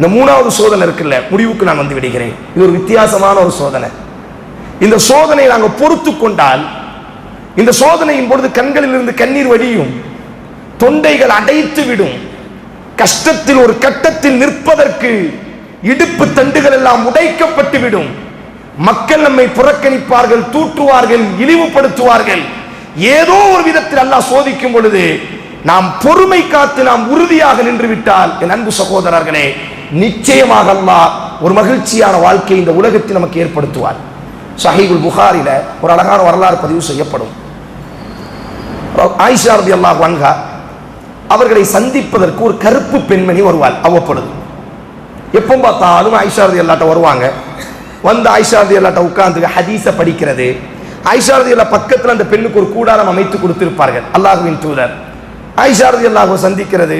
இந்த மூணாவது சோதனை இருக்குல்ல முடிவுக்கு நான் வந்து விடுகிறேன். இது ஒரு வித்தியாசமான ஒரு சோதனை. இந்த சோதனை நாங்கள் பொறுத்து கொண்டால் இந்த சோதனையின் பொழுது கண்களில் இருந்து கண்ணீர் வடியும் தொண்டைகள் அடைத்து விடும் கஷ்டத்தில் ஒரு கட்டத்தில் நிற்பதற்கு இடுப்பு தண்டுகள் எல்லாம் உடைக்கப்பட்டு விடும். மக்கள் நம்மை புறக்கணிப்பார்கள் தூற்றுவார்கள் இழிவுபடுத்துவார்கள். ஏதோ ஒரு விதத்தில் அல்லாஹ் சோதிக்கும் பொழுது நாம் பொறுமை காத்து நாம் உறுதியாக நின்று விட்டால் என் அன்பு சகோதரர்களே நிச்சயமாக அல்லாஹ் ஒரு மகிழ்ச்சியான வாழ்க்கை இந்த உலகத்தில் நமக்கு ஏற்படுத்துவார். சஹீபுல் புகாரில ஒரு அழகான வரலாறு பதிவு செய்யப்படும். ஆயிஷா ரபி அல்லாஹ் வன்கா அவர்களை சந்திப்பதற்கு ஒரு கருப்பு பெண்மணி வருவாள் அவ்வப்படுது எப்போ பார்த்தாலும் ஆயிஷா ரதி அல்லாட்ட வருவாங்க. வந்து ஆயிஷா ரதி அல்லாட்ட உட்கார்ந்து ஹதீஸை படிக்கிறது. ஆயிஷா ரதி அல்லா பக்கத்தில் அந்த பெண்ணுக்கு ஒரு கூடாரம் அமைத்து கொடுத்திருப்பார்கள் அல்லாஹுவின் தூதர். ஆயிஷா ரதி அல்லாஹ் சந்திக்கிறது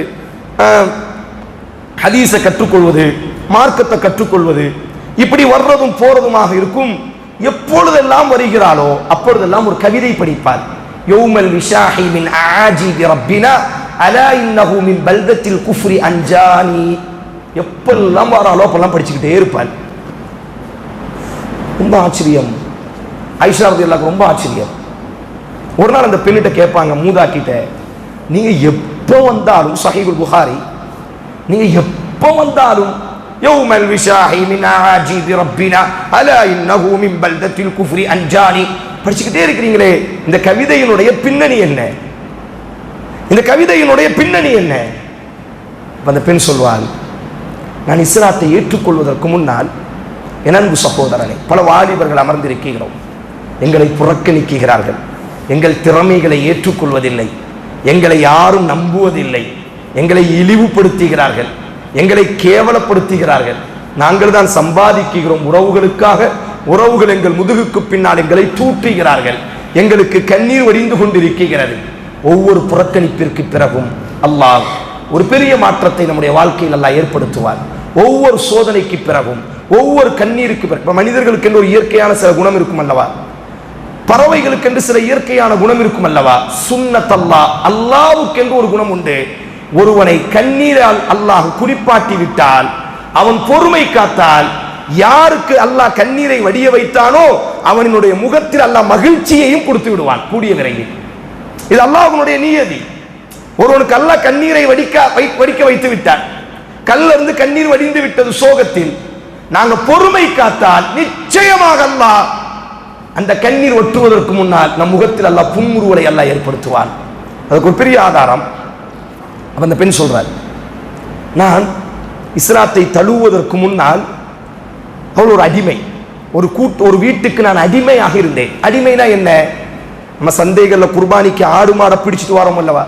ஹதீஸை கற்றுக்கொள்வது மார்க்கத்தை கற்றுக்கொள்வது இப்படி வர்றதும் போறதுமாக இருக்கும். எப்பொழுதெல்லாம் வருகிறாளோ அப்பொழுதெல்லாம் ஒரு கவிதை படிப்பார் யௌமல் விஷாஹி மின் ஆஜி ரப்பினா அலா இன்னஹு மின் பல்தத்தில் குஃப்ரி அஞ்சானி. எப்பெல்லாம் வராளோ அப்பெல்லாம் படிச்சுக்கிட்டே இருப்பாள். ரொம்ப ஆச்சரியம். ஐஷா எல்லாருக்கும் ரொம்ப ஆச்சரியம். ஒரு நாள் அந்த பெண்ணிட்ட கேட்பாங்க மூதாக்கிட்ட நீங்க எப்போ வந்தாலும் சஹிபுல் புகாரி நீங்க எப்போ வந்தாலும் யௌமல் விஷாஹி மின் ஆஜிபி ரப்பினா அலா இன்னஹு மின் பல்தத்தில் குஃப்ரி அஞ்சானி படிச்சுக்கிட்டே இருக்கிறீங்களே இந்த கவிதையினுடைய பின்னணி என்ன இந்த கவிதையினுடைய பின்னணி என்ன அந்த பெண் சொல்வாள் நான் இஸ்லாத்தை ஏற்றுக்கொள்வதற்கு முன்னால் என் அன்பு சகோதரனை பல வாலிபர்கள் அமர்ந்திருக்கிறோம் எங்களை புறக்கணிக்கிறார்கள் எங்கள் திறமைகளை ஏற்றுக்கொள்வதில்லை எங்களை யாரும் நம்புவதில்லை எங்களை இழிவுபடுத்துகிறார்கள் எங்களை கேவலப்படுத்துகிறார்கள். நாங்கள் தான் சம்பாதிக்கிறோம் உறவுகளுக்காக. உறவுகள் எங்கள் முதுகுக்கு பின்னால் எங்களை தூற்றுகிறார்கள். எங்களுக்கு கண்ணீர் வடிந்து கொண்டிருக்கிறது. ஒவ்வொரு புறக்கணிப்பிற்கு பிறகும் அல்லாஹ் ஒரு பெரிய மாற்றத்தை நம்முடைய வாழ்க்கையில் எல்லாம் ஏற்படுத்துவார். ஒவ்வொரு சோதனைக்கு பிறகும் ஒவ்வொரு கண்ணீருக்கு பிறகு மனிதர்களுக்கு என்று ஒரு இயற்கையான சில குணம் இருக்கும் அல்லவா? பறவைகளுக்கு என்று சில இயற்கையான குணம் இருக்கும் அல்லவா? சுன்னத் அல்லாஹ் அல்லாவுக்கு என்று ஒரு குணம் உண்டு. ஒருவனை கண்ணீரால் அல்லாஹ் குறிப்பாட்டி விட்டால் அவன் பொறுமை காத்தால் யாருக்கு அல்லாஹ் கண்ணீரை வடிய வைத்தானோ அவனினுடைய முகத்தில் அல்லாஹ் மகிழ்ச்சியையும் கொடுத்து விடுவான். கூடிய விரைவில். இது அல்லாஹனுடைய நியதி. ஒருவனுக்கு அல்லாஹ் கண்ணீரை வடிக்க வை- வடிக்க வைத்து விட்டான். கல்ல இருந்து கண்ணீர் வடிந்து விட்டது சோகத்தில். நாங்க பொறுமை காத்தால் நிச்சயமாக அல்லாஹ் அந்த கண்ணீர் ஒட்டுவதற்கு முன்னால் நம் முகத்தில் அல்லாஹ் புன்முறுவலை அல்லாஹ் ஏற்படுத்துவான். அதுக்கு ஒரு பெரிய ஆதாரம். அப்ப அந்த பெண் சொல்றார் நான் இஸ்லாத்தை தழுவுவதற்கு முன்னால் அவள் ஒரு அடிமை. ஒரு கூட்டு ஒரு வீட்டுக்கு நான் அடிமையாக இருந்தேன். அடிமைனா என்ன? நம்ம சந்தைகளில் குர்பானிக்கு ஆடு மாடை பிடிச்சிட்டு வரோம் அல்லவா?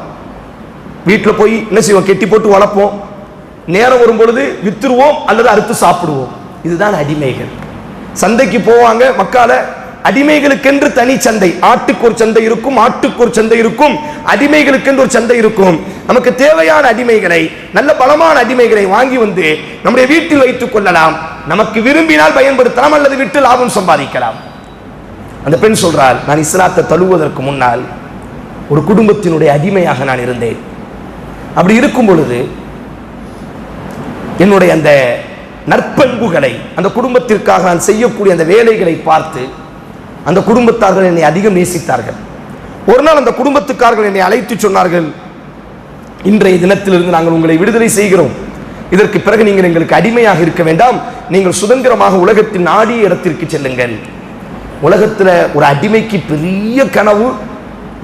வீட்டில் போய் என்ன செய்வோம்? கெட்டி போட்டு வளர்ப்போம். நேரம் வரும் பொழுது வித்துருவோம் அல்லது அறுத்து சாப்பிடுவோம். இதுதான் அடிமைகள். சந்தைக்கு போவாங்க மக்கால அடிமைகளுக்கென்று தனி சந்தை. ஆட்டுக்கு ஒரு சந்தை இருக்கும் ஆட்டுக்கு ஒரு சந்தை இருக்கும் அடிமைகளுக்கென்று ஒரு சந்தை இருக்கும். நமக்கு தேவையான அடிமைகளை நல்ல பலமான அடிமைகளை வாங்கி வந்து நம்முடைய வீட்டில் வைத்துக் கொள்ளலாம். நமக்கு விரும்பினால் பயன்படுத்தலாம் அல்லது விட்டு லாபம் சம்பாதிக்கலாம். அந்த பெண் சொல்றாள் நான் இஸ்லாத்தை தழுவுவதற்கு முன்னால் ஒரு குடும்பத்தினுடைய அடிமையாக நான் இருந்தேன். அப்படி இருக்கும் பொழுது என்னுடைய அந்த நற்பண்புகளை அந்த குடும்பத்திற்காக நான் செய்யக்கூடிய அந்த வேலைகளை பார்த்து அந்த குடும்பத்தார்கள் என்னை அதிகம் நேசித்தார்கள். ஒரு நாள் அந்த குடும்பத்துக்காரர்கள் என்னை அழைத்து சொன்னார்கள் இன்றைய தினத்திலிருந்து நாங்கள் உங்களை விடுதலை செய்கிறோம். இதற்கு பிறகு நீங்கள் எங்களுக்கு அடிமையாக இருக்க வேண்டாம். நீங்கள் சுதந்திரமாக உலகத்தின் நாடிய இடத்திற்கு செல்லுங்கள். உலகத்தில் ஒரு அடிமைக்கு பெரிய கனவு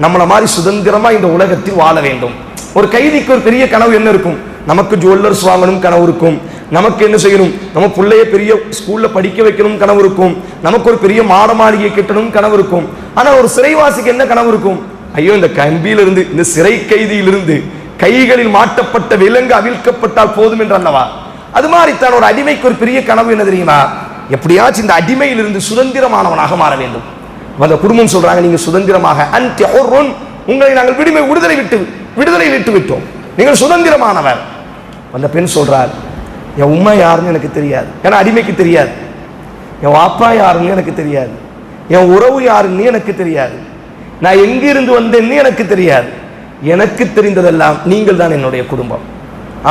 நம்மளை மாதிரி சுதந்திரமாக இந்த உலகத்தில் வாழ வேண்டும். ஒரு கைதிக்கு ஒரு பெரிய கனவு என்ன இருக்கும்? நமக்கு ஜுவல்லர்ஸ் வாங்கணும் கனவு இருக்கும். நமக்கு என்ன செய்யணும்? நம்ம பிள்ளைய பெரிய ஸ்கூல்ல படிக்க வைக்கணும் கனவு இருக்கும். நமக்கு ஒரு பெரிய மாட மாளிகை கட்டணும் கனவு இருக்கும். ஆனா ஒரு சிறைவாசிக்கு என்ன கனவு இருக்கும்? ஐயோ இந்த கம்பியிலிருந்து இந்த சிறை கைதியிலிருந்து கைகளில் மாட்டப்பட்ட விலங்கு அவிழ்க்கப்பட்டால் போதும் என்று அல்லவா? அது மாதிரி தான் ஒரு அடிமைக்கு ஒரு பெரிய கனவு என்ன தெரியுமா? எப்படியாச்சும் இந்த அடிமையிலிருந்து சுதந்திரமானவனாக மாற வேண்டும். அந்த குடும்பம் சொல்றாங்க நீங்க சுதந்திரமாக உங்களை நாங்கள் விடுமை விடுதலை விட்டு விடுதலை விட்டு விட்டோம் நீங்கள் சுதந்திரமானவர். அந்த பெண் சொல்றார் என் உமா யாருன்னு எனக்கு தெரியாது. ஏன்னா அடிமைக்கு தெரியாது. என் வாப்பா யாருன்னு எனக்கு தெரியாது. என் உறவு யாருன்னு எனக்கு தெரியாது. நான் எங்கிருந்து வந்தேன்னு எனக்கு தெரியாது. எனக்கு தெரிந்ததெல்லாம் நீங்கள் தான் என்னுடைய குடும்பம்.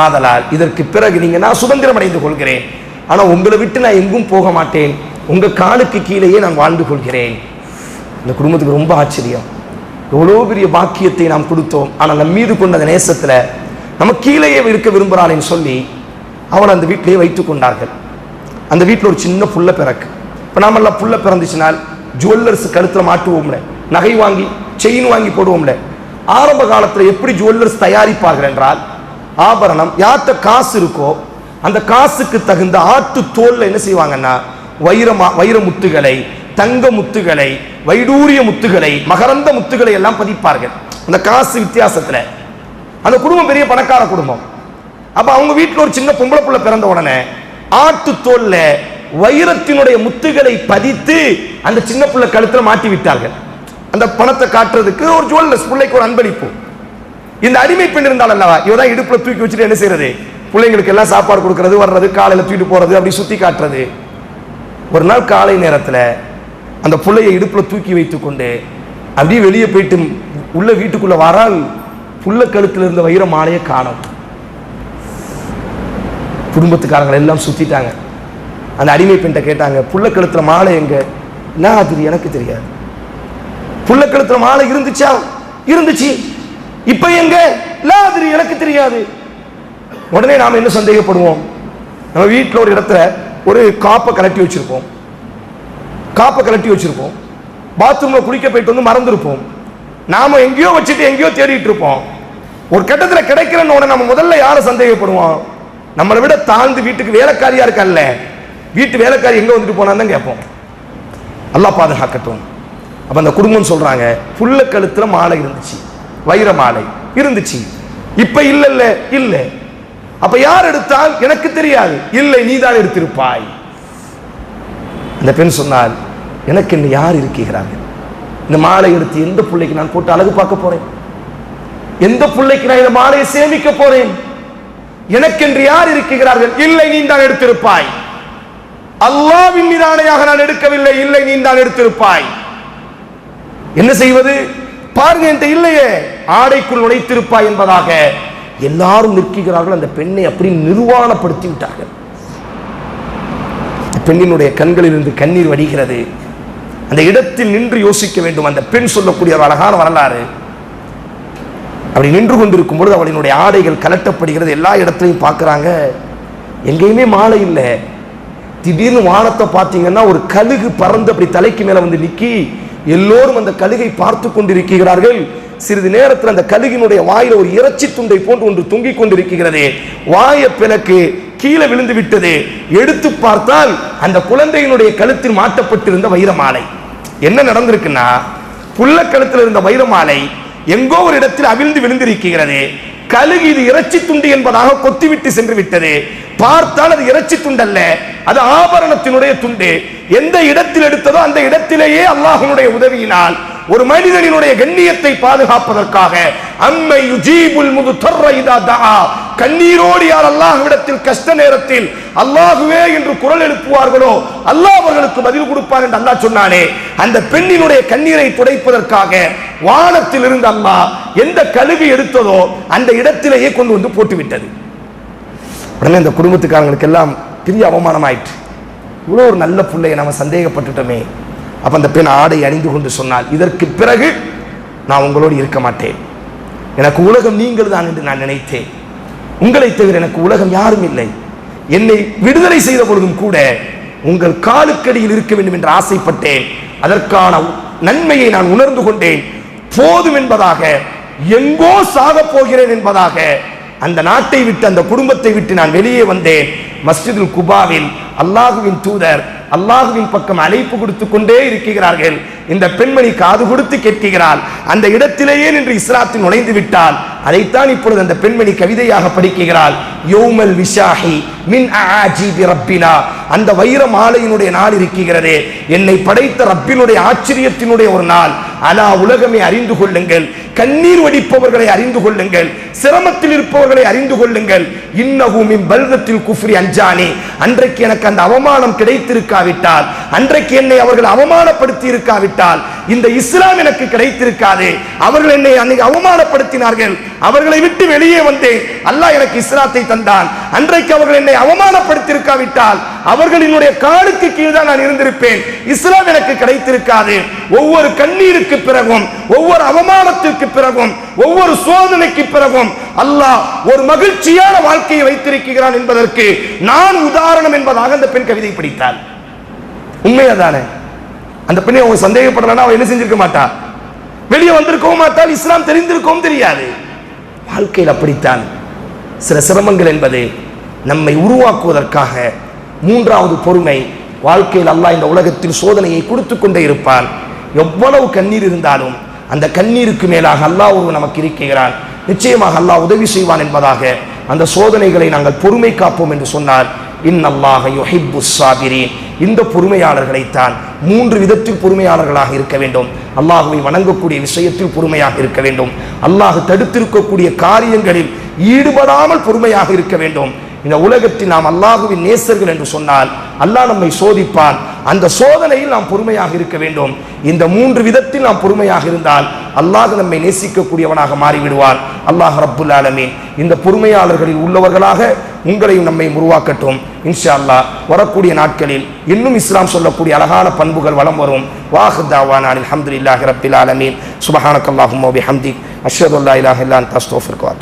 ஆதலால் இதற்கு பிறகு நீங்கள் நான் சுதந்திரம் அடைந்து கொள்கிறேன். ஆனால் உங்களை விட்டு நான் எங்கும் போக மாட்டேன். உங்கள் காலுக்கு கீழேயே நான் வாழ்ந்து கொள்கிறேன். இந்த குடும்பத்துக்கு ரொம்ப ஆச்சரியம். எவ்வளோ பெரிய பாக்கியத்தை நாம் கொடுத்தோம். ஆனால் நம் மீது கொண்ட அந்த நேசத்தில் நம்ம கீழேயே இருக்க விரும்புகிறாள்னு சொல்லி அவளை அந்த வீட்டிலேயே வைத்துக் கொண்டார்கள். அந்த வீட்டில் ஒரு சின்ன புள்ள பிறக்கு. இப்போ நாமெல்லாம் புள்ள பிறந்துச்சுனால் ஜுவல்லர்ஸ் கழுத்தில் மாட்டுவோம்ல. நகை வாங்கி செயின் வாங்கி போடுவோம்ல. ஆரம்ப காலத்தில் எப்படி ஜுவல்லர்ஸ் தயாரிப்பார்கள் என்றால் ஆபரணம் யார்கிட்ட காசு இருக்கோ அந்த காசுக்கு தகுந்த ஆட்டு தோலில் என்ன செய்வாங்கன்னா வைரமா வைர முத்துகளை தங்க முத்துகளை வைடூரிய முத்துகளை மகரந்த முத்துகளை எல்லாம் பதிப்பார்கள். அந்த காசு வித்தியாசத்தில். அந்த குடும்பம் பெரிய பணக்கார குடும்பம். அப்ப அவங்க வீட்டில் ஒரு சின்ன பொம்பளை புள்ள பிறந்த உடனே ஆட்டு தோல்ல வைரத்தினுடைய முத்துகளை பதித்து அந்த சின்ன புள்ள கழுத்துல மாட்டி விட்டார்கள். அந்த பணத்தை காட்டுறதுக்கு ஒரு ஜுவல்லர்ஸ் பிள்ளைக்கு ஒரு அன்பளிப்பு. இந்த அடிமை பெண் இருந்தால் அல்லவா? இவதான் இடுப்புல தூக்கி வச்சுட்டு என்ன செய்யறது? பிள்ளைங்களுக்கு எல்லாம் சாப்பாடு கொடுக்கறது வர்றது காலையில தூக்கிட்டு போறது அப்படி சுத்தி காட்டுறது. ஒரு நாள் காலை நேரத்துல அந்த புள்ளையை இடுப்புல தூக்கி வைத்துக்கொண்டு அப்படியே வெளியே போயிட்டு உள்ள வீட்டுக்குள்ள வரால் புள்ள கழுத்துல இருந்த வைர மாலையை காணோம். குடும்பத்துக்காரங்களை எல்லாம் சுற்றிட்டாங்க அந்த அடிமை பெண்கிட்ட கேட்டாங்க புள்ள கழுத்துல மாலை எங்க? என்ன அது எனக்கு தெரியாது. புள்ள கழுத்துல மாலை இருந்துச்சா? இருந்துச்சு. இப்ப எங்க? லாதிரி எனக்கு தெரியாது. உடனே நாம என்ன சந்தேகப்படுவோம்? நம்ம வீட்டில் ஒரு இடத்துல ஒரு காப்பை கலட்டி வச்சிருப்போம். காப்பை கலட்டி வச்சிருப்போம். பாத்ரூம்ல குளிக்க போயிட்டு வந்து மறந்துருப்போம். நாம எங்கேயோ வச்சுட்டு எங்கேயோ தேடிட்டு இருப்போம். ஒரு கட்டத்தில் கிடைக்கிறன்னு உடனே நம்ம முதல்ல யாரை சந்தேகப்படுவோம்? நம்மளை விட தாழ்ந்து வீட்டுக்கு வேலைக்காரியா இருக்கல்ல வீட்டு வேலைக்காரி எங்க வந்துட்டு போனான்னு தான் கேட்போம். நல்லா பாதுகாக்கட்டும். அப்ப அந்த குடும்பம் சொல்றாங்க புல்ல கழுத்துல மாலை இருந்துச்சு வைர மாலை இருந்துச்சு. இப்ப இல்ல இல்ல. இல்ல அப்ப யார் எடுத்தால்? எனக்கு தெரியாது. இல்லை நீதான் எடுத்திருப்பாய். அந்த பெண் சொன்னால் எனக்கு இன்னும் யார் இருக்கிறார்கள்? இந்த மாலை எடுத்து எந்த பிள்ளைக்கு நான் போட்டு அழகு பார்க்க போறேன்? எந்த பிள்ளைக்கு நான் இந்த மாலையை சேமிக்க போறேன்? எனக்கென்று யார் இருக்கிறார்கள்? இல்லை நீ தான் எடுத்திருப்பாய். அல்லாவின் நிதானையாக நான் எடுக்கவில்லை. இல்லை நீ தான் எடுத்திருப்பாய். என்ன செய்வது? பாருங்க என்கிட்ட இல்லையே. ஆடைக்குள் நுழைத்திருப்பாய் என்பதாக. எல்லாரும் நிற்கிறார்கள். அந்த பெண்ணை அப்படி நிர்வாணப்படுத்தி விட்டார்கள் பெண்ணினுடைய கண்களில் இருந்து கண்ணீர் வடிகிறது. அந்த இடத்தில் நின்று யோசிக்க வேண்டும். அந்த பெண் சொல்லக்கூடிய ஒரு அழகான வரலாறு. அப்படி நின்று கொண்டிருக்கும் பொழுது அவளினுடைய ஆடைகள் கலட்டப்படுகிறது. எல்லா இடத்துலையும் பார்க்குறாங்க. எங்கேயுமே மாலை இல்லை. திடீர்னு வானத்தை பார்த்தீங்கன்னா ஒரு கழுகு பறந்து அப்படி தலைக்கு மேலே வந்து நிக்கி எல்லோரும் அந்த கழுகை பார்த்து கொண்டிருக்கிறார்கள். சிறிது நேரத்தில் அந்த கழுகினுடைய வாயில் ஒரு இறைச்சி துண்டை போன்று ஒன்று தொங்கிக் கொண்டிருக்கிறது. வாய பிளக்கு கீழே விழுந்து விட்டது. எடுத்து பார்த்தால் அந்த குழந்தையினுடைய கழுத்தில் மாட்டப்பட்டிருந்த வைரமாலை. என்ன நடந்திருக்குன்னா புள்ள கழுத்தில் இருந்த வைரமாலை எங்கோ ஒரு இடத்தில் அவிழ்ந்து விழுந்திருக்கிறது கழுகு இது இறைச்சி துண்டு என்பதாக கொத்திவிட்டு சென்று விட்டது. பார்த்தால் அது இறைச்சி துண்டல்ல அது ஆபரணத்தினுடைய துண்டு. எந்த இடத்தில் எடுத்ததோ அந்த இடத்திலேயே அல்லாஹனுடைய உதவியினால் ஒரு மனிதனினுடைய கண்ணியத்தை பாதுகாப்பதற்காக அம்மை யுஜீபுல் முது இதா தஆ கண்ணீரோடு யார் அல்லாஹ்விடத்தில் கஷ்ட நேரத்தில் அல்லாஹுவே என்று குரல் எழுப்புவார்களோ அல்லாஹ் அவர்களுக்கு பதில் கொடுப்பார் என்று அல்லாஹ் சொன்னானே. அந்த பெண்ணினுடைய கண்ணீரை துடைப்பதற்காக வானத்தில் இருந்து அல்லாஹ் எந்த கழுகு எடுத்ததோ அந்த இடத்திலேயே கொண்டு வந்து போட்டுவிட்டது. உடனே இந்த குடும்பத்துக்காரங்களுக்கு எல்லாம் பெரிய அவமானம் ஆயிற்று இவ்வளோ ஒரு நல்ல பிள்ளையை நம்ம சந்தேகப்பட்டுட்டோமே. அப்ப அந்த பெண் ஆடை அணிந்து கொண்டு சொன்னால் இதற்கு பிறகு நான் உங்களோடு இருக்க மாட்டேன். எனக்கு உலகம் நீங்கள் தான் என்று நான் நினைத்தேன். உங்களை தவிர எனக்கு உலகம் யாரும் இல்லை. என்னை விடுதலை செய்த பொழுதும் கூட உங்கள் காலுக்கடியில் இருக்க வேண்டும் என்று ஆசைப்பட்டேன். அதற்கான நன்மையை நான் உணர்ந்து கொண்டேன். போதும் என்பதாக எங்கோ சாகப் போகிறேன் என்பதாக அந்த நாட்டை விட்டு அந்த குடும்பத்தை விட்டு நான் வெளியே வந்தேன். மஸ்ஜிதுல் குபாவில் அல்லாஹுவின் தூதர் அல்லாஹுவின் பக்கம் அழைப்பு கொடுத்து கொண்டே இருக்கிறார்கள். இந்த பெண்மணி காது கொடுத்து கேட்கிறாள் அந்த இடத்திலேயே நின்று இஸ்லாத்தில் நுழைந்து விட்டால் அதைத்தான் இப்பொழுது அந்த பெண்மணி கவிதையாக படிக்கிறாள் யோமல் விஷாஹி மின் ஆஜி ரப்பினா. அந்த வைர மாலையினுடைய நாள் இருக்கிறது. என்னை படைத்த ரப்பினுடைய ஆச்சரியத்தினுடைய ஒரு நாள். அலா உலகமே அறிந்து கொள்ளுங்கள். கண்ணீர் வடிப்பவர்களை அறிந்து கொள்ளுங்கள். சிரமத்தில் இருப்பவர்களை அறிந்து கொள்ளுங்கள். இன்னகுமின் பல்கத்தில் குஃப்ரி அஞ்சானி. அன்றைக்கு எனக்கு அந்த அவமானம் கிடைத்திருக்காவிட்டால் அன்றைக்கு என்னை அவர்கள் அவமானப்படுத்தி இருக்காவிட்டால் இந்த இஸ்லாம் எனக்கு கிடைத்திருக்காது. அவர்கள் என்னை அன்னைக்கு அவமானப்படுத்தினார்கள். அவர்களை விட்டு வெளியே வந்தேன். அல்லாஹ் எனக்கு இஸ்லாத்தை தந்தான். அன்றைக்கு அவர்கள் என்னை அவமானப்படுத்தியிருக்காவிட்டால் அவர்களினுடைய காலுக்கு கீழ் தான் நான் இருந்திருப்பேன். இஸ்லாம் எனக்கு கிடைத்திருக்காது. ஒவ்வொரு கண்ணீருக்கு பிறகும் ஒவ்வொரு அவமானத்திற்கு பிறகும் ஒவ்வொரு சோதனைக்கு பிறகும் அல்லாஹ் ஒரு மகிழ்ச்சியான வாழ்க்கையை வைத்திருக்கிறான் என்பதற்கு நான் உதாரணம் என்பதாக அந்த பெண் கவிதை படித்தாள். உண்மையதானே அந்த பெண்ணை அவங்க சந்தேகப்படலன்னா அவன் என்ன செஞ்சிருக்க மாட்டா? வெளியே வந்திருக்கவும் மாட்டால் இஸ்லாம் தெரிந்திருக்கவும் தெரியாது. வாழ்க்கையில் அப்படித்தான். சில சிரமங்கள் என்பது நம்மை உருவாக்குவதற்காக மூன்றாவது பொறுமை வாழ்க்கையில் அல்லாஹ் இந்த உலகத்தில் சோதனையை கொடுத்து கொண்டே இருப்பான். எவ்வளவு கண்ணீர் இருந்தாலும் அந்த கண்ணீருக்கு மேலாக அல்லாஹ் ஒரு நமக்கு இருக்கிறான். நிச்சயமாக அல்லாஹ் உதவி செய்வான் என்பதாக அந்த சோதனைகளை நாங்கள் பொறுமை காப்போம் என்று சொன்னார் இன்னல்லாஹ யுஹிப்பு சாபிரீன். இந்த பொறுமையாளர்களைத்தான் மூன்று விதத்தில் பொறுமையாளர்களாக இருக்க வேண்டும். அல்லாஹுவை வணங்கக்கூடிய விஷயத்தில் பொறுமையாக இருக்க வேண்டும். அல்லாஹ் தடுத்திருக்கக்கூடிய காரியங்களில் ஈடுபடாமல் பொறுமையாக இருக்க வேண்டும். இந்த உலகத்தில் நாம் அல்லாஹுவின் நேசர்கள் என்று சொன்னால் அல்லாஹ் நம்மை சோதிப்பான். அந்த சோதனையில் நாம் பொறுமையாக இருக்க வேண்டும். இந்த மூன்று விதத்தில் நாம் பொறுமையாக இருந்தால் அல்லாஹ் நம்மை நேசிக்கக்கூடியவனாக மாறிவிடுவான் அல்லாஹ் ரப்புல் ஆலமீன். இந்த பொறுமையாளர்களில் உள்ளவர்களாக உங்களையும் நம்மை உருவாக்கட்டும். இன்ஷா அல்லாஹ் வரக்கூடிய நாட்களில் இன்னும் இஸ்லாம் சொல்லக்கூடிய அழகான பண்புகள் வளம் வரும். வாஹ் தாவான் அல்ஹம்துலில்லாஹி ரப்பில் ஆலமீன். சுபஹானக்கல்லாஹும் வபிஹம்திக் அஷ்ஹது அல்லா தஸ்தோஃபர் இல்லா